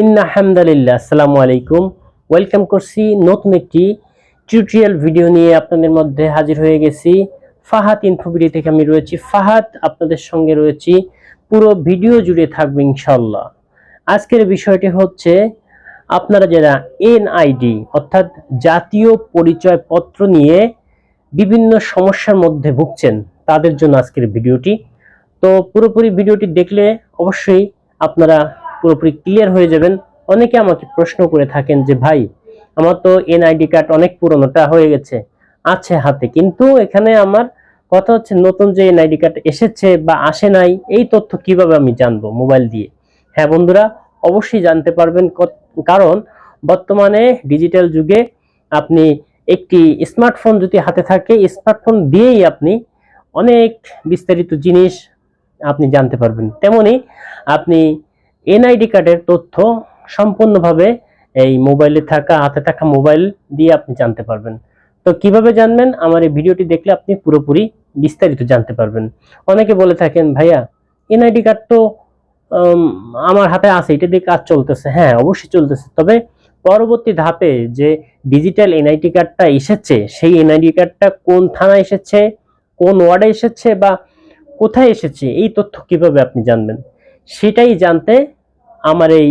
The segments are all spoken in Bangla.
ইন্না হামদালিল্লাহ, আসসালামু আলাইকুম। ওয়েলকাম করছি নতুন একটি টিউটোরিয়াল ভিডিও নিয়ে আপনাদের মধ্যে হাজির হয়ে গেছি। ফাহাদ ইনফোবিডি থেকে আমি রয়েছি ফাহাদ, আপনাদের সঙ্গে রয়েছি। পুরো ভিডিও জুড়ে থাকবে ইনশাল্লাহ আজকের বিষয়টি হচ্ছে, আপনারা যারা এনআইডি অর্থাৎ জাতীয় পরিচয় পত্র নিয়ে বিভিন্ন সমস্যার মধ্যে ভুগছেন, তাদের জন্য আজকের ভিডিওটি তো পুরোপুরি ভিডিওটি দেখলে অবশ্যই আপনারা পুরোপুরি ক্লিয়ার হয়ে যাবেন। অনেকে আমাকে প্রশ্ন করে থাকেন যে, ভাই, আমার তো এনআইডি কার্ড অনেক পুরনোটা হয়ে গেছে, আছে হাতে। কিন্তু এখানে আমার কথা হচ্ছে নতুন যে এনআইডি কার্ড এসেছে বা আসে নাই, এই তথ্য কীভাবে আমি জানব মোবাইল দিয়ে? হ্যাঁ বন্ধুরা, অবশ্যই জানতে পারবেন কারণ বর্তমানে ডিজিটাল যুগে আপনি একটি স্মার্টফোন যদি হাতে থাকে স্মার্টফোন দিয়েই আপনি অনেক বিস্তারিত জিনিস আপনি জানতে পারবেন। তেমনি আপনি এনআইডি কার্ডের তথ্য সম্পূর্ণভাবে এই মোবাইলে থাকা, হাতে থাকা মোবাইল দিয়ে আপনি জানতে পারবেন। তো কীভাবে জানবেন? আমার এই ভিডিওটি দেখলে আপনি পুরোপুরি বিস্তারিত জানতে পারবেন। অনেকে বলে থাকেন, ভাইয়া এনআইডি কার্ড তো আমার হাতে আছে, এটা দিয়ে কাজ চলতেছে। হ্যাঁ অবশ্যই চলতেছে। তবে পরবর্তী ধাপে যে ডিজিটাল এনআইডি কার্ডটা এসেছে, সেই এনআইডি কার্ডটা কোন থানায় এসেছে, কোন ওয়ার্ডে এসেছে বা কোথায় এসেছে, এই তথ্য কীভাবে আপনি জানবেন? সেটাই জানতে আমার এই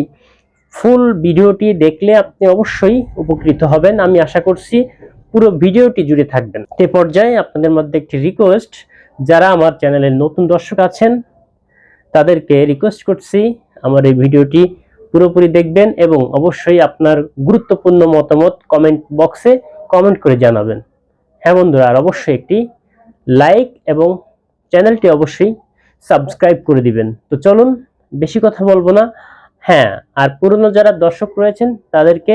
ফুল ভিডিওটি দেখলে আপনি অবশ্যই উপকৃত হবেন। আমি আশা করছি পুরো ভিডিওটি জুড়ে থাকবেন। এ পর্যায়ে আপনাদের মধ্যে একটি রিকোয়েস্ট যারা আমার চ্যানেলের নতুন দর্শক আছেন, তাদেরকে রিকোয়েস্ট করছি আমার এই ভিডিওটি পুরোপুরি দেখবেন এবং অবশ্যই আপনার গুরুত্বপূর্ণ মতামত কমেন্ট বক্সে কমেন্ট করে জানাবেন। হ্যাঁ বন্ধুরা, আর অবশ্যই একটি লাইক এবং চ্যানেলটি অবশ্যই সাবস্ক্রাইব করে দিবেন। তো চলুন, বেশি কথা বলব না। হ্যাঁ আর পুরনো যারা দর্শক রয়েছেন, তাদেরকে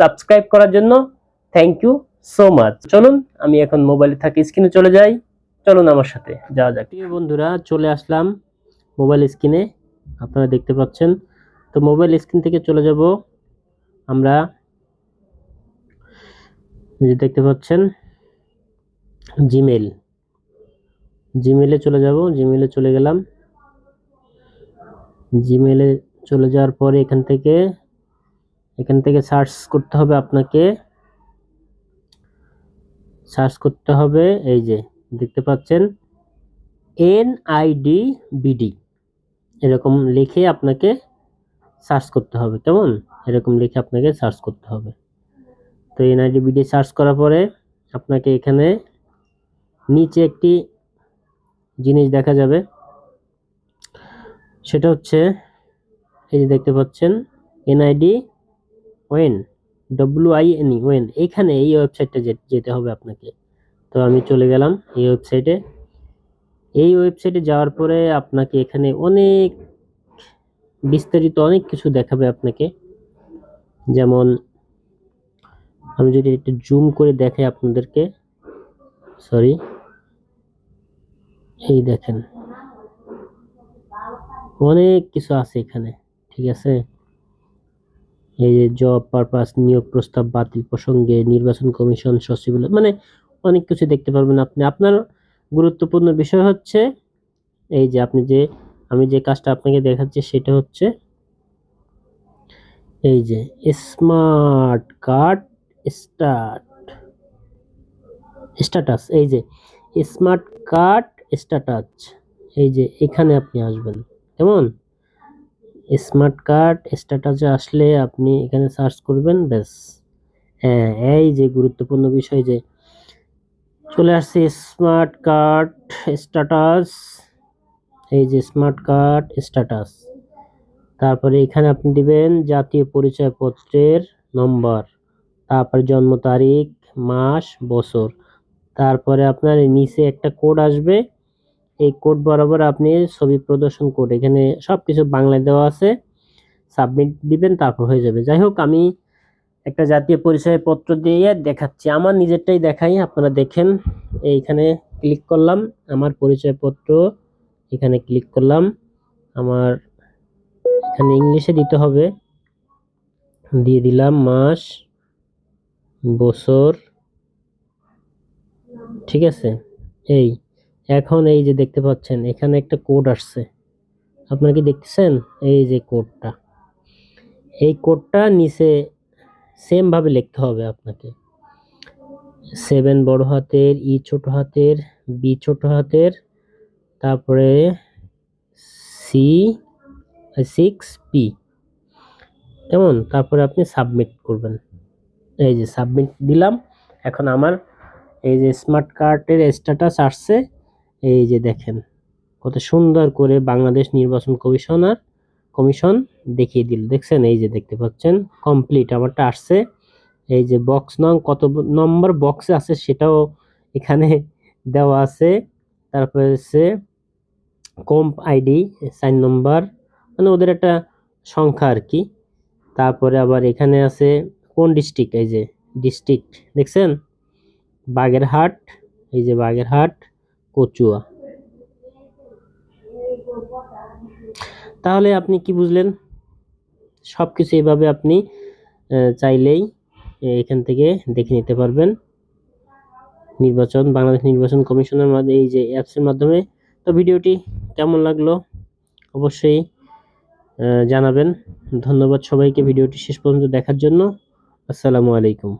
সাবস্ক্রাইব করার জন্য থ্যাংক ইউ সো মাচ চলুন, আমি এখন মোবাইলে থাকি স্ক্রিনে চলে যাই। চলুন আমার সাথে, যাওয়া যাক। প্রিয় বন্ধুরা, চলে আসলাম মোবাইল স্ক্রিনে আপনারা দেখতে পাচ্ছেন। তো মোবাইল স্ক্রিন থেকে চলে যাব আমরা। যে দেখতে পাচ্ছেন জিমেল জিমেলে চলে যাব। জিমেলে চলে গেলাম। জিমেলে চলে যাওয়ার পরে এখান থেকে এখান থেকে সার্চ করতে হবে আপনাকে। সার্চ করতে হবে, এই যে, দেখতে পাচ্ছেন এন আইডি বিডি এরকম লিখে আপনাকে সার্চ করতে হবে, কেমন? এরকম লিখে আপনাকে সার্চ করতে হবে। তো এনআইডি বিডি সার্চ করার পরে আপনাকে এখানে নিচে একটি জিনিস দেখা যাবে। সেটা হচ্ছে, এই যে দেখতে পাচ্ছেন, এনআইডি ওয়েন, ডব্লিউ আই এন ই, ওয়েন। এখানে এই ওয়েবসাইটটা যেতে হবে আপনাকে। তো আমি চলে গেলাম এই ওয়েবসাইটে। এই ওয়েবসাইটে যাওয়ার পরে আপনাকে এখানে অনেক বিস্তারিত অনেক কিছু দেখাবে আপনাকে। যেমন, আমি যদি একটু জুম করে দেখাই আপনাদেরকে। সরি এই দেখেন। অনেক কিছু আছে এখানে, ঠিক আছে? এই যে জব পারপাস নিয়োগ প্রস্তাব, বাতিল প্রসঙ্গে নির্বাচন কমিশন সচিব মানে অনেক কিছু দেখতে পারবেন আপনি। আপনার গুরুত্বপূর্ণ বিষয় হচ্ছে, এই যে আপনি যে, আমি যে কাজটা আপনাকে দেখাচ্ছি সেটা হচ্ছে, এই যে স্মার্ট কার্ড স্টার্ট স্ট্যাটাস এই যে স্মার্ট কার্ড স্ট্যাটাস এই যে এখানে আপনি আসবেন। কেমন? স্মার্ট কার্ড স্ট্যাটাসে আসলে আপনি এখানে সার্চ করবেন, ব্যাস। হ্যাঁ এই যে গুরুত্বপূর্ণ বিষয় যে চলে আসছে স্মার্ট কার্ড স্ট্যাটাস এই যে স্মার্ট কার্ড স্ট্যাটাস তারপরে এখানে আপনি দিবেন জাতীয় পরিচয়পত্রের নম্বর, তারপরে জন্ম তারিখ, মাস, বছর। তারপরে আপনার নিচে একটা কোড আসবে এই কোড বরাবর আপনি ছবি প্রদর্শন কোড, এখানে সব কিছু বাংলায় দেওয়া আছে। সাবমিট দিবেন, তারপর হয়ে যাবে। যাই হোক, আমি একটা জাতীয় পরিচয়পত্র দিয়ে দেখাচ্ছি। আমার নিজেরটাই দেখাই, আপনারা দেখেন। এইখানে ক্লিক করলাম, আমার পরিচয়পত্র এখানে ক্লিক করলাম। আমার এখানে ইংলিশে দিতে হবে। দিয়ে দিলাম মাস, বছর, ঠিক আছে? এই এখন এই যে দেখতে পাচ্ছেন, এখানে একটা কোড আসছে। আপনারা কি দেখতেছেন? এই যে কোডটা এই কোডটা নিচে সেম ভাবে লিখতে হবে আপনাকে। সেভেন বড় হাতের, ই ছোট হাতের, বি ছোট হাতের, তারপরে সি সিক্স পি কেমন? তারপরে আপনি সাবমিট করবেন। এই যে সাবমিট দিলাম, এখন আমার এই যে স্মার্ট কার্ডের স্ট্যাটাস আসছে এই যে দেখেন, কত সুন্দর করে বাংলাদেশ নির্বাচন কমিশনার, কমিশন দেখিয়ে দিল। দেখছেন? এই যে দেখতে পাচ্ছেন কমপ্লিট আমারটা আসছে। এই যে বক্স নং, কত নম্বর বক্সে আছে সেটাও এখানে দেওয়া আছে। তারপরে হচ্ছে কম্প আইডি সাইন নম্বর মানে ওদের একটা সংখ্যা আর কি। তারপরে আবার এখানে আছে কোন ডিস্ট্রিক্ট এই যে ডিস্ট্রিক্ট দেখছেন? বাগেরহাট, এই যে বাগেরহাট। কচুয়া। তাহলে আপনি কি বুঝলেন? সব কিছু এভাবে আপনি চাইলেই এখান থেকে দেখে নিতে পারবেন। নির্বাচন, বাংলাদেশ নির্বাচন কমিশনের মাধ্যমে এই যে অ্যাপসের মাধ্যমে। তো ভিডিওটি কেমন লাগল? অবশ্যই জানাবেন। ধন্যবাদ সবাইকে ভিডিওটি শেষ পর্যন্ত দেখার জন্য। আসসালামু আলাইকুম।